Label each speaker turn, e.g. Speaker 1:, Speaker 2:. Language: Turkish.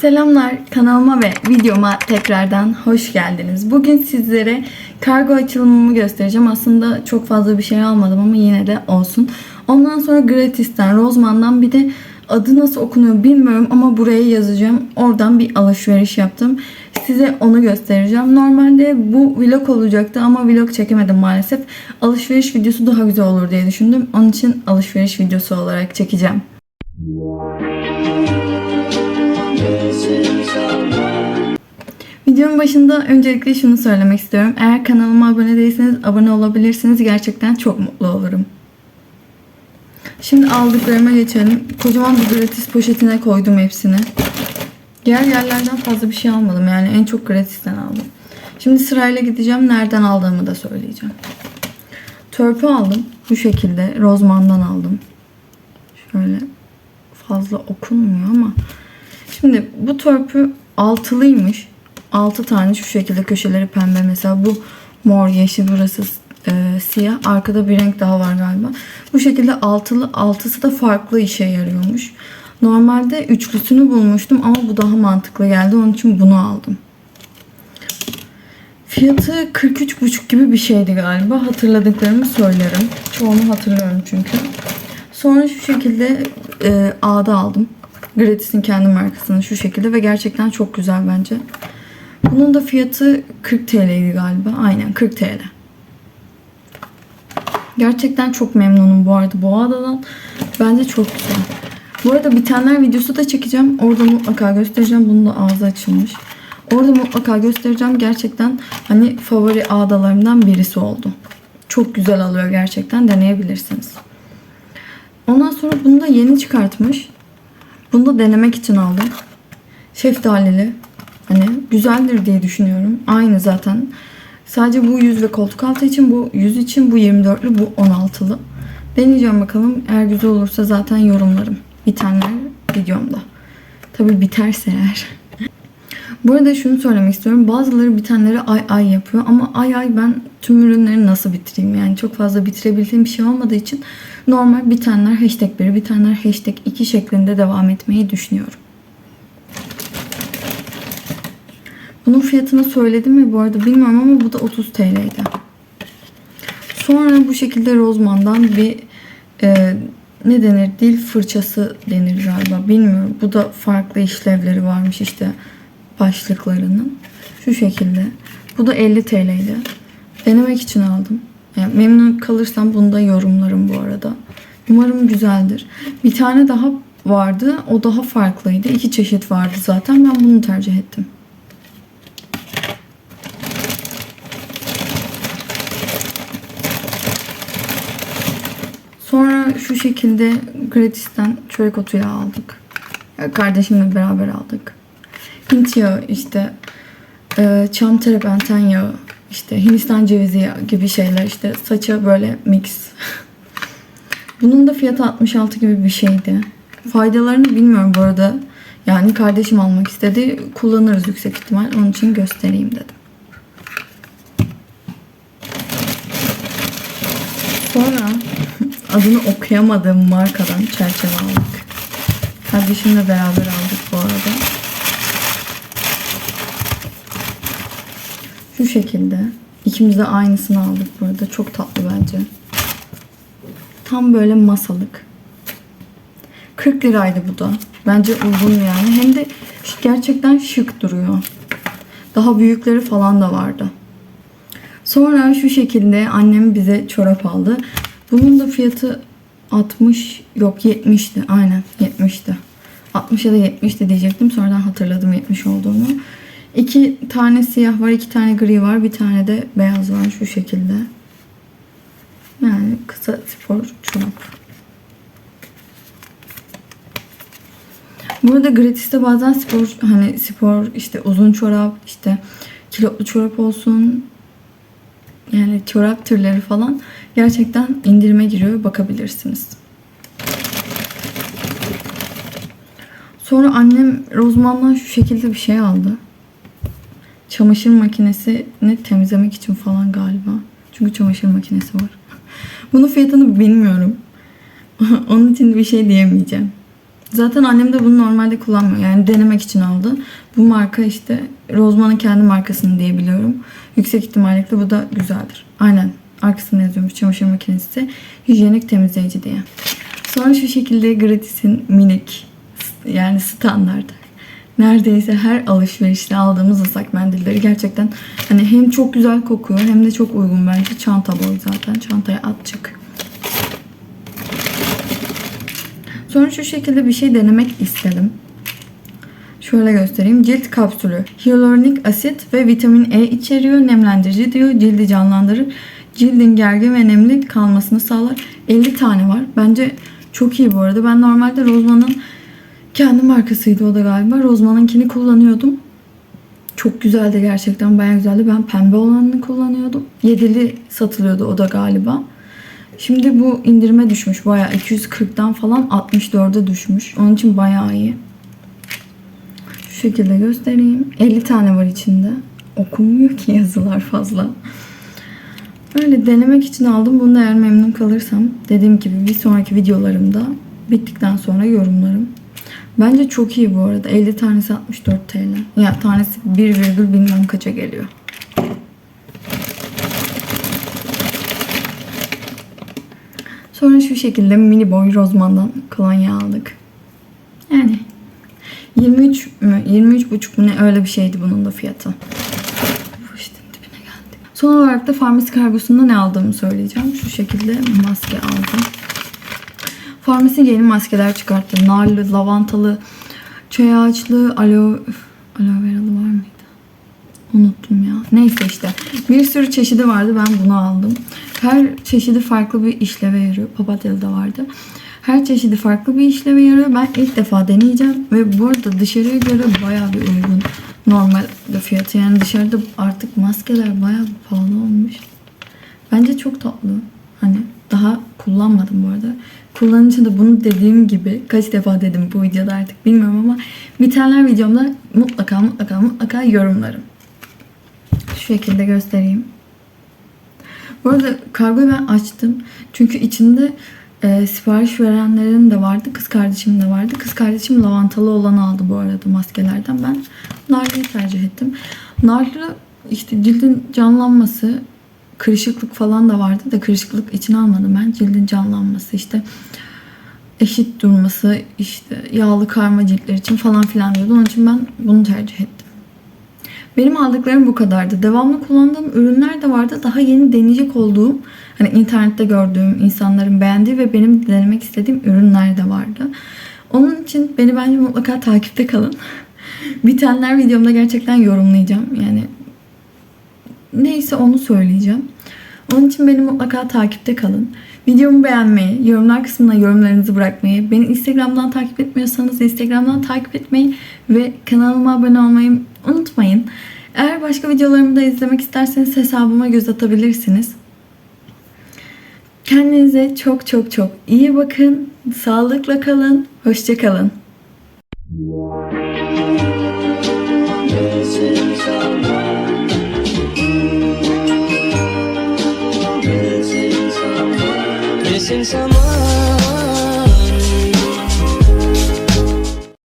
Speaker 1: Selamlar kanalıma ve videoma tekrardan hoş geldiniz. Bugün sizlere kargo açılımımı göstereceğim. Aslında çok fazla bir şey almadım ama yine de olsun. Ondan sonra Gratis'ten, Rozman'dan bir de adı nasıl okunuyor bilmiyorum ama buraya yazacağım. Oradan bir alışveriş yaptım. Size onu göstereceğim. Normalde bu vlog olacaktı ama vlog çekemedim maalesef. Alışveriş videosu daha güzel olur diye düşündüm. Onun için alışveriş videosu olarak çekeceğim. Videonun başında öncelikle şunu söylemek istiyorum. Eğer kanalıma abone değilseniz abone olabilirsiniz. Gerçekten çok mutlu olurum. Şimdi aldıklarıma geçelim. Kocaman bir gratis poşetine koydum hepsini. Diğer yerlerden fazla bir şey almadım. Yani en çok gratisten aldım. Şimdi sırayla gideceğim. Nereden aldığımı da söyleyeceğim. Törpü aldım. Bu şekilde. Rozman'dan aldım. Şöyle fazla okunmuyor ama. Şimdi bu törpü altılıymış. 6 tane şu şekilde köşeleri pembe mesela bu mor yeşil burası e, siyah arkada bir renk daha var galiba bu şekilde altılı altısı da farklı işe yarıyormuş normalde üçlüsünü bulmuştum ama bu daha mantıklı geldi onun için bunu aldım fiyatı 43,5 gibi bir şeydi galiba hatırladıklarımı söylerim çoğunu hatırlıyorum çünkü sonra şu şekilde e, A'da aldım Gratis'in kendi markasını şu şekilde ve gerçekten çok güzel bence. Bunun da fiyatı 40 TL'ydi galiba. Aynen 40 TL. Gerçekten çok memnunum bu arada. Bu adadan bence çok güzel. Bu arada bitenler videosu da çekeceğim. Orada mutlaka göstereceğim. Bunun da ağzı açılmış. Orada mutlaka göstereceğim. Gerçekten hani favori ağdalarımdan birisi oldu. Çok güzel alıyor gerçekten. Deneyebilirsiniz. Ondan sonra bunu da yeni çıkartmış. Bunu da denemek için aldım. Şeftalili. Hani güzeldir diye düşünüyorum. Aynı zaten. Sadece bu yüz ve koltuk altı için bu yüz için bu 24'lü bu 16'lı. Deneyeceğim bakalım. Eğer güzel olursa zaten yorumlarım. Bitenler videomda. Tabi biterse eğer. Bu arada şunu söylemek istiyorum. Bazıları bitenleri ay ay yapıyor ama ay ay ben tüm ürünleri nasıl bitireyim? Yani çok fazla bitirebildiğim bir şey olmadığı için normal bitenler hashtag 1, bitenler hashtag 2 şeklinde devam etmeyi düşünüyorum. Bunun fiyatını söyledim mi bu arada bilmiyorum ama bu da 30 TL'ydi. Sonra bu şekilde Rozman'dan bir e, ne denir dil fırçası denir galiba bilmiyorum. Bu da farklı işlevleri varmış işte başlıklarının. Şu şekilde. Bu da 50 TL'ydi. Denemek için aldım. Yani memnun kalırsam bunu da yorumlarım bu arada. Umarım güzeldir. Bir tane daha vardı. O daha farklıydı. İki çeşit vardı zaten. Ben bunu tercih ettim. Sonra şu şekilde gratisten çörek otu yağı aldık. Kardeşimle beraber aldık. Hint yağı işte e, çam terapenten yağı işte Hindistan cevizi yağı gibi şeyler işte saça böyle mix. Bunun da fiyatı 66 gibi bir şeydi. Faydalarını bilmiyorum bu arada. Yani kardeşim almak istedi. Kullanırız yüksek ihtimal. Onun için göstereyim dedim. Sonra adını okuyamadığım markadan çerçeve aldık. Kardeşimle beraber aldık bu arada. Şu şekilde. İkimiz de aynısını aldık burada. Çok tatlı bence. Tam böyle masalık. 40 liraydı bu da. Bence uygun yani. Hem de gerçekten şık duruyor. Daha büyükleri falan da vardı. Sonra şu şekilde annem bize çorap aldı. Bunun da fiyatı 60 yok 70'ti. Aynen 70'ti. 60 ya da 70'ti diyecektim. Sonradan hatırladım 70 olduğunu. İki tane siyah var, iki tane gri var, bir tane de beyaz var şu şekilde. Yani kısa spor çorap. Burada gratis'te bazen spor hani spor işte uzun çorap işte kilotlu çorap olsun çorap türleri falan gerçekten indirime giriyor bakabilirsiniz. Sonra annem Rozman'dan şu şekilde bir şey aldı. Çamaşır makinesini temizlemek için falan galiba. Çünkü çamaşır makinesi var. Bunun fiyatını bilmiyorum. Onun için bir şey diyemeyeceğim. Zaten annem de bunu normalde kullanmıyor. Yani denemek için aldı. Bu marka işte Rozman'ın kendi markasını diye biliyorum. Yüksek ihtimalle bu da güzeldir. Aynen. Arkasında yazıyormuş çamaşır makinesi. Hijyenik temizleyici diye. Sonra şu şekilde Gratis'in minik yani standart neredeyse her alışverişte aldığımız ıslak mendilleri gerçekten hani hem çok güzel kokuyor hem de çok uygun bence. Çanta boy zaten. Çantaya at. Sonra şu şekilde bir şey denemek istedim. Şöyle göstereyim. Cilt kapsülü. Hyaluronik asit ve vitamin E içeriyor. Nemlendirici diyor. Cildi canlandırır. Cildin gergin ve nemli kalmasını sağlar. 50 tane var. Bence çok iyi bu arada. Ben normalde Rozman'ın kendi markasıydı o da galiba. Rozman'ınkini kullanıyordum. Çok güzeldi gerçekten. Bayağı güzeldi. Ben pembe olanını kullanıyordum. Yedili satılıyordu o da galiba. Şimdi bu indirime düşmüş. Bayağı 240'dan falan 64'e düşmüş. Onun için bayağı iyi. Şekilde göstereyim. 50 tane var içinde. Okunmuyor ki yazılar fazla. Öyle denemek için aldım. Bunu eğer memnun kalırsam dediğim gibi bir sonraki videolarımda bittikten sonra yorumlarım. Bence çok iyi bu arada. 50 tanesi 64 TL. Ya tanesi 1, bilmem kaça geliyor. Sonra şu şekilde mini boy rozmandan kolonya aldık. Yani 23 mü 23 buçuk mu ne öyle bir şeydi bunun da fiyatı. Poşetin dibine geldik. Son olarak da farmasi kargosunda ne aldığımı söyleyeceğim. Şu şekilde maske aldım. Farmasi yeni maskeler çıkarttı. Narlı, lavantalı, çay ağaçlı, alo, aloe veralı var mıydı? Unuttum ya. Neyse işte. Bir sürü çeşidi vardı. Ben bunu aldım. Her çeşidi farklı bir işleve yarıyor. Papatyalı da vardı. Her çeşidi farklı bir işleve yarıyor. Ben ilk defa deneyeceğim. Ve bu arada dışarıya göre bayağı bir uygun. Normal fiyatı. Yani dışarıda artık maskeler bayağı pahalı olmuş. Bence çok tatlı. Hani daha kullanmadım bu arada. Kullanınca da bunu dediğim gibi kaç defa dedim bu videoda artık bilmiyorum ama bitenler videomda mutlaka mutlaka mutlaka yorumlarım. Şu şekilde göstereyim. Bu arada kargoyu ben açtım. Çünkü içinde e, sipariş verenlerin de vardı. Kız kardeşim de vardı. Kız kardeşim lavantalı olanı aldı bu arada maskelerden. Ben narlıyı tercih ettim. Narlı işte cildin canlanması, kırışıklık falan da vardı da kırışıklık için almadım ben. Cildin canlanması işte eşit durması işte yağlı karma ciltler için falan filan diyordu. Onun için ben bunu tercih ettim. Benim aldıklarım bu kadardı. Devamlı kullandığım ürünler de vardı. Daha yeni deneyecek olduğum, hani internette gördüğüm, insanların beğendiği ve benim denemek istediğim ürünler de vardı. Onun için beni bence mutlaka takipte kalın. Bitenler videomda gerçekten yorumlayacağım. Yani neyse onu söyleyeceğim. Onun için beni mutlaka takipte kalın. Videomu beğenmeyi, yorumlar kısmına yorumlarınızı bırakmayı, beni Instagram'dan takip etmiyorsanız Instagram'dan takip etmeyi ve kanalıma abone olmayı unutmayın. Eğer başka videolarımı da izlemek isterseniz hesabıma göz atabilirsiniz. Kendinize çok çok çok iyi bakın. Sağlıkla kalın. Hoşçakalın. This. Missing someone